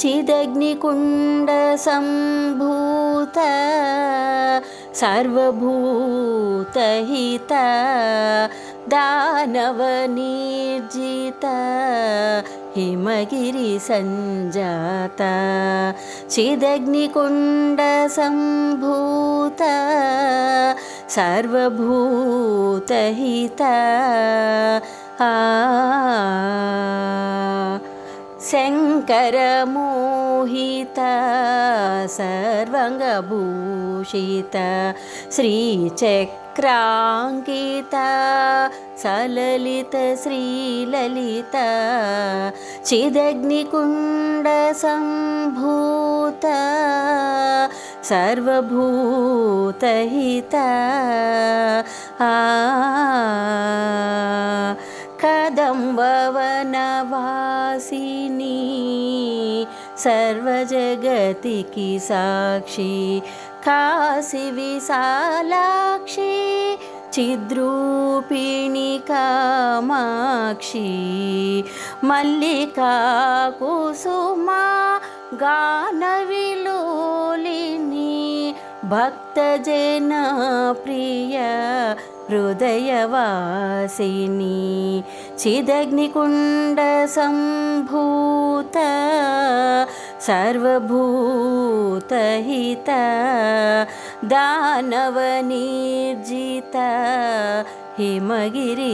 चिदग्निकुण्डसम्भूत सर्वभूतहित दानवनिर्जित हिमगिरिसञ्जात चिदग्निकुण्डसम्भूत सर्वभूतहित आ शङ्करमोहित सर्वङ्गभूषित श्रीचक्राङ्कित सललित श्रीललित चिदग्निकुण्डसम्भूत सर्वभूतहित आ कदम्बवनवासिनी सर्वजगतिकी साक्षी काशिविशालाक्षी चिद्रूपिणि Kamakshi मल्लिका कुसुमा गानविलोलिनी भक्तजनप्रिय हृदयवासिनी चिदग्निकुण्डसम्भूत सर्वभूतहित दानवनिर्जित हिमगिरिसञ्जात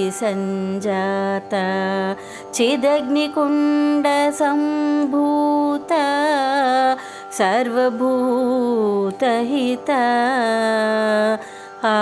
चिदग्निकुण्डसम्भूत सर्वभूतहित आ